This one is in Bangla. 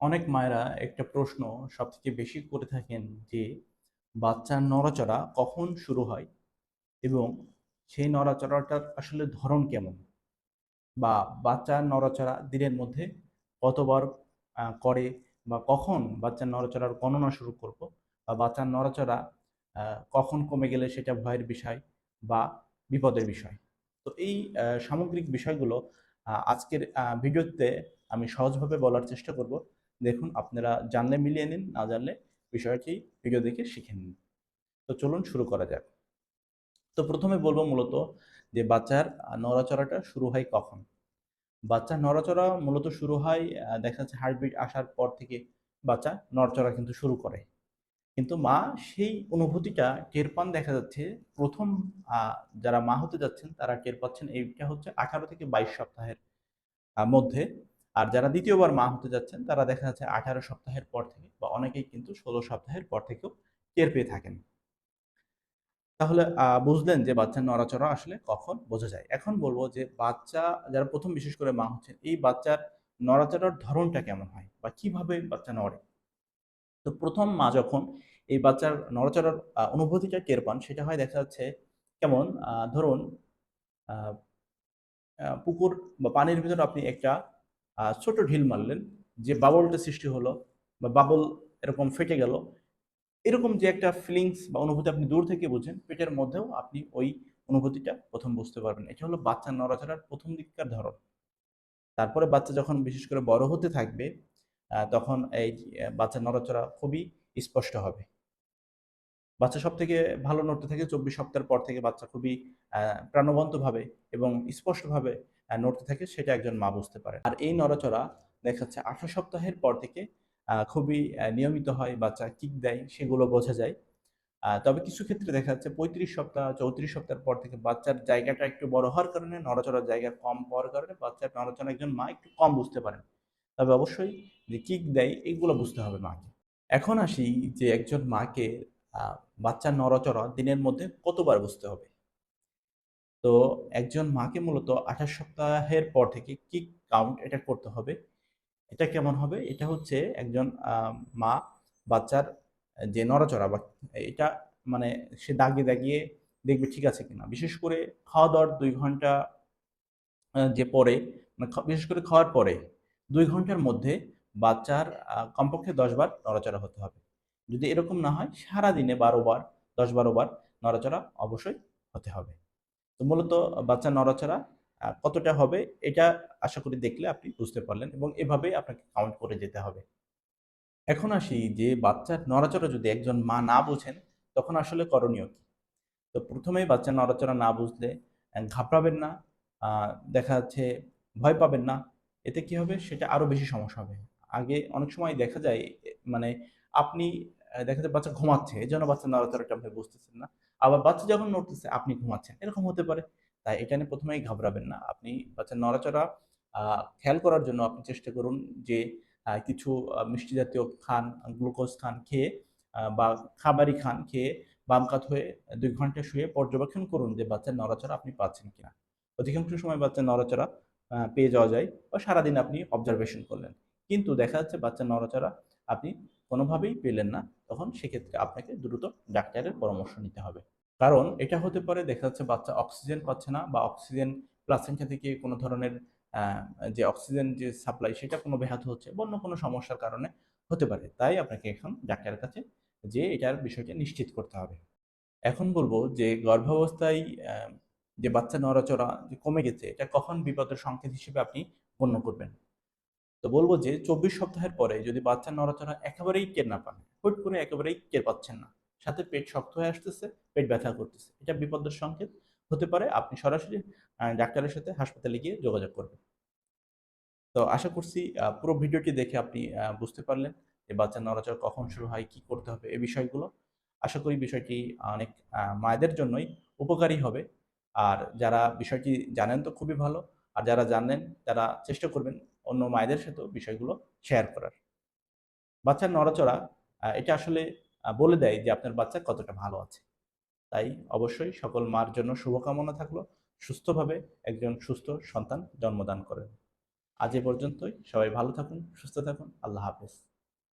অনেক মায়েরা একটা প্রশ্ন সবথেকে বেশি করে থাকেন যে, বাচ্চার নড়াচড়া কখন শুরু হয় এবং সেই নড়াচড়াটার আসলে ধরন কেমন? বা বাচ্চার নড়াচড়া দিনের মধ্যে কতবার করে বা কখন বাচ্চার নড়াচড়ার গণনা শুরু করব? বা বাচ্চার নড়াচড়া কখন কমে গেলে সেটা ভয়ের বিষয় বা বিপদের বিষয়? তো এই সামগ্রিক বিষয়গুলো আজকের ভিডিওতে আমি সহজভাবে বলার চেষ্টা করব। দেখুন, আপনারা জানলে মিলিয়ে নিন, না জানলে বিষয়টি ভিডিও দেখে শিখে নিন। তো চলুন শুরু করা যাক। তো প্রথমে বলব মূলত যে বাচ্চার নড়াচড়াটা শুরু হয় কখন। বাচ্চার নড়াচড়া মূলত শুরু হয় দেখা যাচ্ছে হার্টবিট আসার পর থেকে বাচ্চা নড়াচড়া কিন্তু শুরু করে। কিন্তু মা সেই অনুভূতিটা টের পান দেখা যাচ্ছে, প্রথম যারা মা হতে যাচ্ছেন তারা টের পাচ্ছেন এইটা হচ্ছে আঠারো থেকে বাইশ সপ্তাহের মধ্যে আর যারা দ্বিতীয়বার মা হতে যাচ্ছেন, তারা দেখা যাচ্ছে আঠারো সপ্তাহের পর থেকে বা অনেকেই কিন্তু ষোলো সপ্তাহের পর থেকেও টের পেয়ে থাকেন। তাহলে বুঝলেন যে বাচ্চার নড়াচড়া আসলে কখন বোঝা যায়। এখন বলব যে বাচ্চা, যারা প্রথম বিশেষ করে মা হচ্ছেন, এই বাচ্চার নড়াচড়ার ধরনটা কেমন হয় বা কীভাবে বাচ্চা নড়ে? তো প্রথম মা যখন এই বাচ্চার নড়াচড়ার অনুভূতিটা টের পান, সেটা হয় দেখা যাচ্ছে কেমন ধরুন পুকুর বা পানির ভিতর আপনি একটা ছোট ঢিল মারলেন যে বাবলটা সৃষ্টি হলো বা বাবল এরকম ফেটে গেল। এরকম যে একটা ফিলিংস বা অনুভূতি আপনি দূর থেকে বুঝেন পেটের মধ্যেও আপনি ওই অনুভূতিটা প্রথম বুঝতে পারবেন। এটা হলো বাচ্চার নড়াচড়ার প্রথম দিককার ধরন। তারপরে বাচ্চা যখন বিশেষ করে বড় হতে থাকবে তখন এই আহ, বাচ্চার নড়াচড়া খুবই স্পষ্ট হবে। বাচ্চা সব থেকে ভালো নড়তে থাকে চব্বিশ সপ্তাহের পর থেকে বাচ্চা খুবই প্রাণবন্তভাবে এবং স্পষ্টভাবে নড়তে থাকে, সেটা একজন মা বুঝতে পারে। আর এই নড়াচড়া দেখা যাচ্ছে আঠারো সপ্তাহের পর থেকে খুবই নিয়মিত হয়, বাচ্চা কিক দেয়, সেগুলো বোঝা যায়। তবে কিছু ক্ষেত্রে দেখা যাচ্ছে পঁয়ত্রিশ সপ্তাহ, চৌত্রিশ সপ্তাহের পর থেকে বাচ্চার জায়গাটা একটু বড় হওয়ার কারণে, নড়াচড়ার জায়গা কম হওয়ার কারণে বাচ্চার নড়াচড়া একজন মা একটু কম বুঝতে পারেন। তবে অবশ্যই যে কিক দেয়, এগুলো বুঝতে হবে মাকে। এখন আসি যে একজন মাকে বাচ্চার নড়াচড়া দিনের মধ্যে কতবার বুঝতে হবে? তো একজন মাকে মূলত আঠাশ সপ্তাহের পর থেকে কিক কাউন্ট এটা করতে হবে? এটা কেমন হবে? এটা হচ্ছে একজন মা বাচ্চার যে নড়াচড়া বা এটা মানে সে দাগিয়ে দাগিয়ে দেখবে ঠিক আছে কিনা। বিশেষ করে খাওয়া দাওয়ার দুই ঘণ্টা যে পরে মানে বিশেষ করে খাওয়ার পরে দুই ঘণ্টার মধ্যে বাচ্চার কমপক্ষে দশ বার নড়াচড়া হতে হবে। যদি এরকম না হয় সারা দিনে বারো বার, দশ বারো বার নড়াচড়া অবশ্যই হতে হবে। তো মূলত বাচ্চার নড়াচড়া কতটা হবে এটা আশা করি দেখলে আপনি বুঝতে পারলেন এবং এভাবেই আপনাকে কাউন্ট করে যেতে হবে। এখন আসি যে বাচ্চার নড়াচড়া যদি একজন মা না বোঝেন, তখন আসলে করণীয় কি? তো প্রথমেই বাচ্চা নড়াচড়া না বুঝলে ঘাবড়াবেন না দেখা যাচ্ছে ভয় পাবেন না, এতে কি হবে? সেটা আরও বেশি সমস্যা হবে। আগে অনেক সময় দেখা যায় মানে আপনি দেখা যায় বাচ্চা ঘুমাচ্ছে এই জন্য বাচ্চা নড়াচড়াটা আপনি বুঝতেছেন না। আবার বাচ্চা যখন নড়তেছে, আপনি ঘুমাচ্ছেন। এরকম হতে পারে। তাই এটা নিয়ে প্রথমেই ঘাবড়াবেন না। আপনি বাচ্চার নড়াচড়া খেয়াল করার জন্য আপনি চেষ্টা করুন যে কিছু মিষ্টি জাতীয় খান, গ্লুকোজ খান খেয়ে বা খাবারই খান খেয়ে বাম কাত হয়ে দুই ঘণ্টা শুয়ে পর্যবেক্ষণ করুন যে বাচ্চার নড়াচড়া আপনি পাচ্ছেন কিনা। অধিকাংশ সময় বাচ্চার নড়াচড়া পেয়ে যাওয়া যায় বা সারাদিন আপনি অবজারভেশন করলেন। কিন্তু দেখা যাচ্ছে বাচ্চার নড়াচড়া আপনি কোনোভাবেই পেলেন না, তখন সেক্ষেত্রে আপনাকে দ্রুত ডাক্তারের পরামর্শ নিতে হবে। কারণ এটা হতে পারে দেখা যাচ্ছে বাচ্চা অক্সিজেন পাচ্ছে না বা অক্সিজেন প্লাসেন্টা থেকে কোনো ধরনের যে অক্সিজেন যে সাপ্লাই সেটা কোনো ব্যাহত হচ্ছে অন্য কোনো সমস্যার কারণে হতে পারে। তাই আপনাকে এখন ডাক্তারের কাছে যে এটার বিষয়টা নিশ্চিত করতে হবে। এখন বলব যে গর্ভাবস্থায় যে বাচ্চা নড়াচড়া যে কমে গেছে, এটা কখন বিপদের সংকেত হিসেবে আপনি গণ্য করবেন? তো বলব যে চব্বিশ সপ্তাহের পরে যদি বাচ্চার নড়াচড়া একেবারেই টের না পান, হুট করে একেবারেই টের পাচ্ছেন না, সাথে পেট শক্ত হয়ে আসতেছে, পেট ব্যথা করতেছে, এটা বিপদের সংকেত হতে পারে, আপনি সরাসরি ডাক্তারের সাথে হাসপাতালে গিয়ে যোগাযোগ করবেন। তো আশা করছি পুরো ভিডিওটি দেখে আপনি বুঝতে পারলেন যে বাচ্চার নড়াচড়া কখন শুরু হয়, কি করতে হবে, এই বিষয়গুলো। আশা করি বিষয়টি অনেক মায়েদের জন্যই উপকারী হবে। আর যারা বিষয়টি জানেন তো খুবই ভালো, আর যারা জানেন তারা চেষ্টা করবেন অন্য মায়েদের সাথেও বিষয়গুলো শেয়ার করার। বাচ্চার নড়াচড়া এটা আসলে বলে দেয় যে আপনার বাচ্চা কতটা ভালো আছে। তাই অবশ্যই সকল মার জন্য শুভকামনা থাকল। সুস্থভাবে একজন সুস্থ সন্তান জন্মদান করেন। আজ এ পর্যন্তই। সবাই ভালো থাকুন, সুস্থ থাকুন। আল্লাহ হাফেজ।